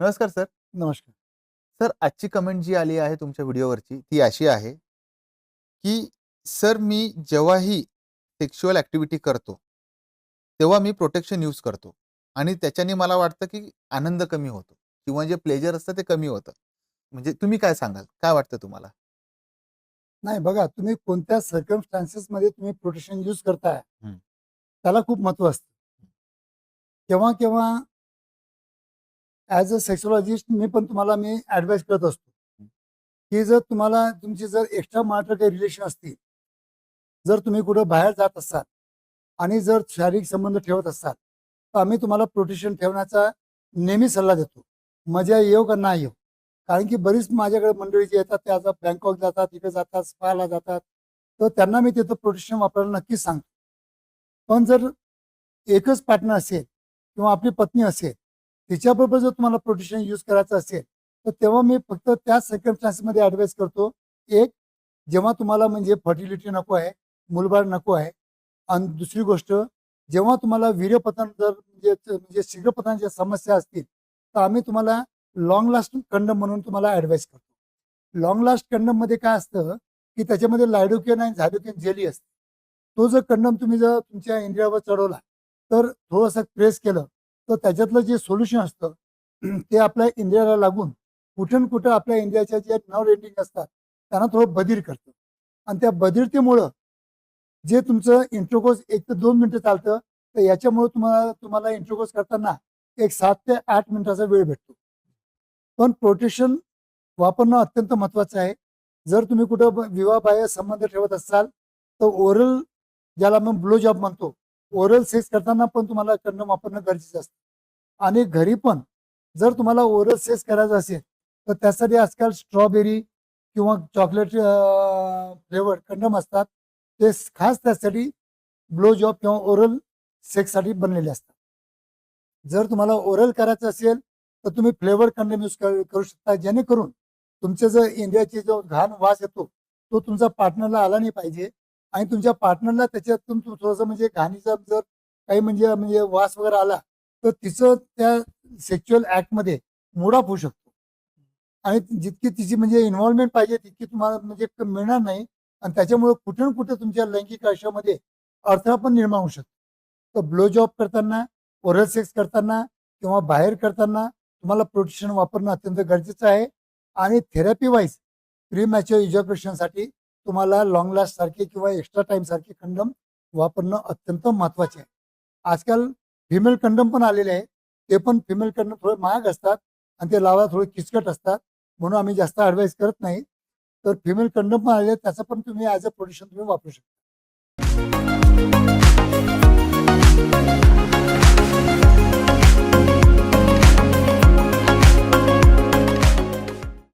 नमस्कार सर. नमस्कार. सर आजची कमेंट जी आली आहे तुमच्या व्हिडिओवरची ती अशी आहे, की "सर मी जेव्हाही सेक्शुअल ॲक्टिव्हिटी करतो, तेव्हा मी प्रोटेक्शन यूज करतो आणि त्याच्याने मला वाटतं, की आनंद कमी होतो किंवा जे प्लेजर असतं ते कमी होतं." म्हणजे तुम्ही काय सांगाल? काय वाटतं तुम्हाला? नाही बघा, तुम्ही कोणत्या सर्कमस्टॅन्सेसमध्ये तुम्ही प्रोटेक्शन यूज करताय. त्याला खूप महत्त्व असतं. केव्हा-केव्हा ॲज अ सेक्सॉलॉजिस्ट मी पण तुम्हाला मी ॲडवाईस करत असतो, की जर तुम्हाला तुमची जर एक्स्ट्रा मॅरिटल काही रिलेशन असतील, जर तुम्ही कुठं बाहेर जात असाल आणि जर शारीरिक संबंध ठेवत असाल, तर आम्ही तुम्हाला प्रोटेक्शन ठेवण्याचा नेहमी सल्ला देतो. मजा येऊ का नाही येऊ कारण की बरीच माझ्याकडे मंडळी जी येतात, त्या आता बँकॉक जातात, इकडे जातात, स्पाला जातात. तर त्यांना मी तिथं प्रोटेक्शन वापरायला नक्कीच सांगतो. पण जर एकच पार्टनर असेल किंवा आपली पत्नी असेल, तिच्याबरोबर जर तुम्हाला प्रोटेक्शन यूज करायचं असेल, तर तेव्हा मी फक्त त्या सर्कमस्टान्समध्ये ॲडवाईस करतो. एक, जेव्हा तुम्हाला म्हणजे फर्टिलिटी नको आहे, मूलबाळ नको आहे आणि दुसरी गोष्ट, जेव्हा तुम्हाला वीर्यपतन जर म्हणजे म्हणजे शीघ्रपतनाच्या समस्या असतील, तर आम्ही तुम्हाला लॉंग लास्ट कंडम म्हणून तुम्हाला ॲडवाईस करतो. लॉंग लास्ट कंडममध्ये काय असतं, की त्याच्यामध्ये लायडोकेन आणि झायडोकेन जेली असते. तो जर कंडम तुम्ही जर तुमच्या इंडियावर चढवला, तर थोडंसं प्रेस केलं, तर त्याच्यातलं जे सोल्युशन असतं, ते आपल्या इंडियाला लागून कुठून कुठं आपल्या इंडियाच्या जे नर्व्ह रेटिंग असतात, त्यांना थोडं बधीर करतं आणि त्या बधीरतेमुळं जे तुमचं इंट्रोकोस एक ते दोन मिनिटं चालतं, तर याच्यामुळे तुम्हाला तुम्हाला इंट्रोकोस करताना एक सात ते आठ मिनिटाचा वेळ भेटतो. पण प्रोटेक्शन वापरणं अत्यंत महत्वाचं आहे. जर तुम्ही कुठं विवाहबाह्य संबंध ठेवत असाल, तर ओरल ज्याला आपण ब्लो जॉब म्हणतो, ओरल सेक्स करताना पण तुम्हाला कंडम वापरणं गरजेचं असतं आणि घरी पण जर तुम्हाला ओरल सेक्स करायचं असेल, तर त्यासाठी आजकाल स्ट्रॉबेरी किंवा चॉकलेट फ्लेवर कंडम असतात. ते खास त्यासाठी ब्लो जॉब किंवा ओरल सेक्ससाठी बनलेले असतात. जर तुम्हाला ओरल करायचं असेल, तर तुम्ही फ्लेवर कंडम यूज करू शकता. जेणेकरून तुमचे जर इंडियाचे जो घाण वास येतो, तो तुमचा पार्टनरला आला नाही पाहिजे आणि तुमच्या पार्टनरला त्याच्यातून थोडंसं म्हणजे घाणीचा जर काही म्हणजे म्हणजे वास वगैरे आला, तर तिचं त्या सेक्च्युअल ॲक्टमध्ये मोडाप होऊ शकतो. आणि जितकी तिची म्हणजे इन्व्हॉल्वमेंट पाहिजे, तितकी तुम्हाला म्हणजे मिळणार नाही. आणि त्याच्यामुळे कुठे कुठे तुमच्या लैंगिक आयुष्यामध्ये अडथळा पण निर्माण होऊ शकतो. तर ब्लो जॉब करताना, ओरल सेक्स करताना किंवा बाहेर करताना तुम्हाला प्रोटेक्शन वापरणं अत्यंत गरजेचं आहे. आणि थेरपी वाईज प्रीमॅच्युअर इजॅक्युलेशनसाठी तुम्हाला लॉंग लास्ट सारखे किंवा एक्स्ट्रा टाइम सारखे कंडम वापरणं अत्यंत महत्त्वाचे आहे. आजकाल फिमेल कंडम पण आलेले आहे. ते पण फिमेल कंडम थोडे महाग असतात आणि ते लावायला थोडे किचकट असतात. म्हणून आम्ही जास्त ॲडवाईस करत नाही. तर फिमेल कंडम पण आलेले त्याचं पण तुम्ही ॲज अ प्रोटेक्शन तुम्ही वापरू शकता.